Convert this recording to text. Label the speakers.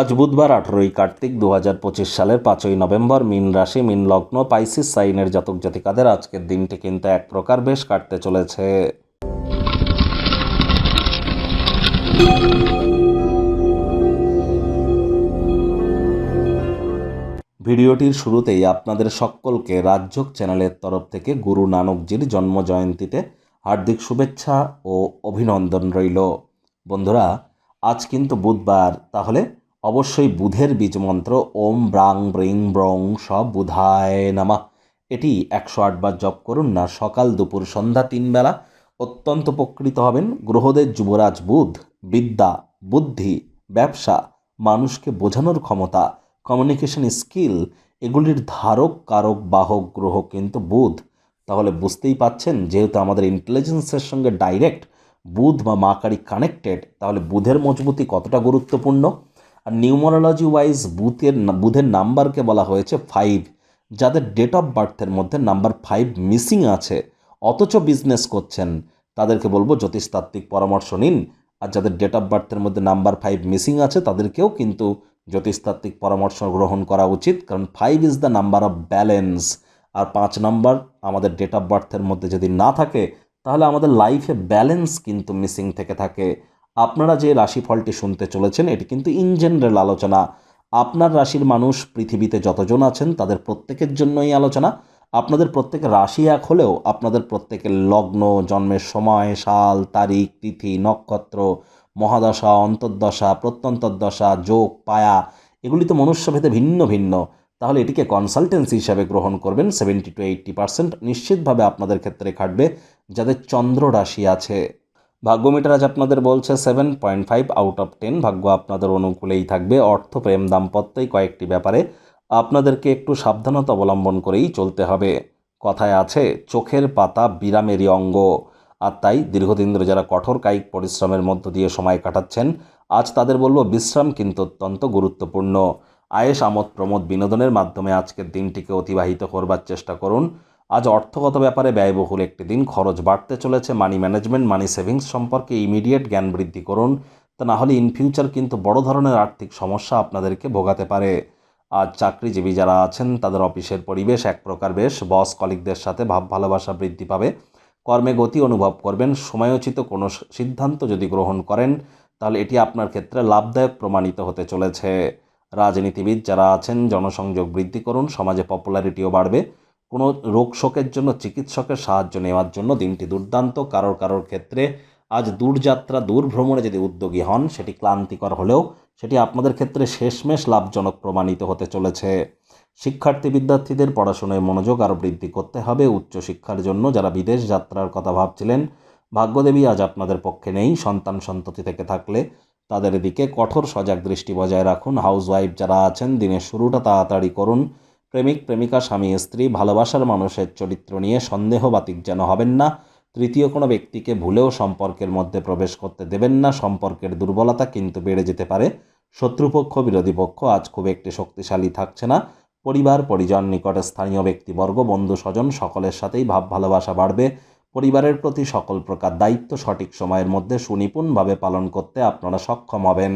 Speaker 1: আজ বুধবার আঠারোই কার্তিক দু হাজার পঁচিশ সালের পাঁচই নভেম্বর মিন রাশি, মিন লগ্ন, পাইসিস, সাইনের জাতক জাতিকাদের আজকের দিনটি কিন্তু এক প্রকার বেশ কাটতে চলেছে। ভিডিওটির শুরুতেই আপনাদের সকলকে রাজ্যক চ্যানেলের তরফ থেকে গুরু নানকজির জন্ম জয়ন্তীতে হার্দিক শুভেচ্ছা ও অভিনন্দন রইল। বন্ধুরা, আজ কিন্তু বুধবার, তাহলে অবশ্যই বুধের বীজমন্ত্র ওম ব্রাং ব্রিং ব্রং সব বুধায় নামা। এটি একশো আটবার জপ করুন না, সকাল, দুপুর, সন্ধ্যা, তিন বেলা। অত্যন্ত উপকৃত হবেন গ্রহদের যুবরাজ বুধ, বিদ্যা, বুদ্ধি, ব্যবসা, মানুষকে বোঝানোর ক্ষমতা কমিউনিকেশন স্কিল এগুলির ধারক, কারক, বাহক গ্রহ কিন্তু বুধ। তাহলে বুঝতেই পাচ্ছেন, যেহেতু আমাদের ইন্টেলিজেন্সের সঙ্গে ডাইরেক্ট বুধ বা মাকারি কানেক্টেড তাহলে বুধের মজবুতি কতটা গুরুত্বপূর্ণ? আর নিউমারোলজি ওয়াইজ বুথের বুধের নাম্বারকে বলা হয়েছে ফাইভ যাদের ডেট অফ বার্থের মধ্যে নাম্বার ফাইভ মিসিং আছে। অথচ বিজনেস করছেন, তাদেরকে বলব জ্যোতিষতাত্ত্বিক পরামর্শ নিন। আর যাদের ডেট অফ বার্থের মধ্যে নাম্বার ফাইভ মিসিং আছে, তাদেরকেও কিন্তু জ্যোতিষতাত্ত্বিক পরামর্শ গ্রহণ করা উচিত। কারণ five is the number of balance আর পাঁচ নাম্বার আমাদের ডেট অফ বার্থের মধ্যে যদি না থাকে, তাহলে আমাদের লাইফে ব্যালেন্স কিন্তু মিসিং থেকে থাকে। আপনারা যে রাশিফলটি শুনতে চলেছেন, এটি কিন্তু ইন জেনারেল আলোচনা। আপনার রাশির মানুষ পৃথিবীতে যতজন আছেন, তাদের প্রত্যেকের জন্যই আলোচনা। আপনাদের প্রত্যেকের রাশি এক হলেও আপনাদের প্রত্যেকের লগ্ন, জন্মের সময়, সাল, তারিখ, তিথি, নক্ষত্র, মহাদশা, অন্তর্দশা, প্রত্যন্তর্দশা, যোগ, পায়া, এগুলি তো মনুষ্যভেদে ভিন্ন ভিন্ন। তাহলে এটিকে কনসালটেন্সি হিসাবে গ্রহণ করবেন সেভেন্টি টু এইট্টি পার্সেন্ট নিশ্চিতভাবে আপনাদের ক্ষেত্রে খাটবে, যাদের চন্দ্র রাশি আছে। ভাগ্য মিটার আজ আপনাদের বলছে seven point five out of ten ভাগ্য আপনাদের অনুকূলেই থাকবে। অর্থ, প্রেম, দাম্পত্যই কয়েকটি ব্যাপারে আপনাদেরকে একটু সাবধানতা অবলম্বন করেই চলতে হবে। কথায় আছে, চোখের পাতা বিরামেরই অঙ্গ। আর তাই দীর্ঘদিন ধরে যারা কঠোর কায়িক পরিশ্রমের মধ্য দিয়ে সময় কাটাচ্ছেন, আজ তাদের বলব বিশ্রাম কিন্তু অত্যন্ত গুরুত্বপূর্ণ। আয়েস, আমোদ, প্রমোদ বিনোদনের মাধ্যমে আজকের দিনটিকে অতিবাহিত করবার চেষ্টা করুন। আজ অর্থগত ব্যাপারে ব্যয়বহুল একটি দিন। খরচ বাড়তে চলেছে। মানি ম্যানেজমেন্ট মানি সেভিংস সম্পর্কে ইমিডিয়েট জ্ঞান বৃদ্ধি করুন। তা না হলে ইন ফিউচার কিন্তু বড় ধরনের আর্থিক সমস্যা আপনাদেরকে ভোগাতে পারে। আজ চাকরিজীবী যারা আছেন, তাদের অফিসের পরিবেশ এক প্রকার বেশ। বস কলিকদের সাথে ভাব ভালোবাসা বৃদ্ধি পাবে। কর্মে গতি অনুভব করবেন। সময়োচিত কোনো সিদ্ধান্ত যদি গ্রহণ করেন, তাহলে এটি আপনার ক্ষেত্রে লাভদায়ক প্রমাণিত হতে চলেছে। রাজনীতিবিদ যারা আছেন, জনসংযোগ বৃদ্ধি করুন। সমাজে পপুলারিটিও বাড়বে। কোনো রোগ শোকের জন্য, চিকিৎসকের সাহায্য নেওয়ার জন্য দিনটি দুর্দান্ত। কারোর কারোর ক্ষেত্রে আজ দূরযাত্রা দূর ভ্রমণে যদি উদ্যোগী হন, সেটি ক্লান্তিকর হলেও সেটি আপনাদের ক্ষেত্রে শেষমেশ লাভজনক প্রমাণিত হতে চলেছে। শিক্ষার্থী বিদ্যার্থীদের পড়াশোনায় মনোযোগ আরও বৃদ্ধি করতে হবে। উচ্চশিক্ষার জন্য যারা বিদেশ যাত্রার কথা ভাবছিলেন, ভাগ্যদেবী আজ আপনাদের পক্ষে নেই। সন্তান সন্ততি থেকে থাকলে তাদের দিকে কঠোর সজাগ দৃষ্টি বজায় রাখুন। হাউসওয়াইফ যারা আছেন, দিনের শুরুটা তাড়াতাড়ি করুন। প্রেমিক, প্রেমিকা, স্বামী, স্ত্রী, ভালোবাসার মানুষের চরিত্র নিয়ে সন্দেহবাতিক যেন হবেন না। তৃতীয় কোনো ব্যক্তিকে ভুলেও সম্পর্কের মধ্যে প্রবেশ করতে দেবেন না। সম্পর্কের দুর্বলতা কিন্তু বেড়ে যেতে পারে। শত্রুপক্ষ, বিরোধী পক্ষ আজ খুব একটি শক্তিশালী থাকছে না। পরিবার, পরিজন, নিকটে স্থানীয় ব্যক্তিবর্গ, বন্ধু, স্বজন সকলের সাথেই ভাব ভালোবাসা বাড়বে। পরিবারের প্রতি সকল প্রকার দায়িত্ব সঠিক সময়ের মধ্যে সুনিপুণভাবে পালন করতে আপনারা সক্ষম হবেন।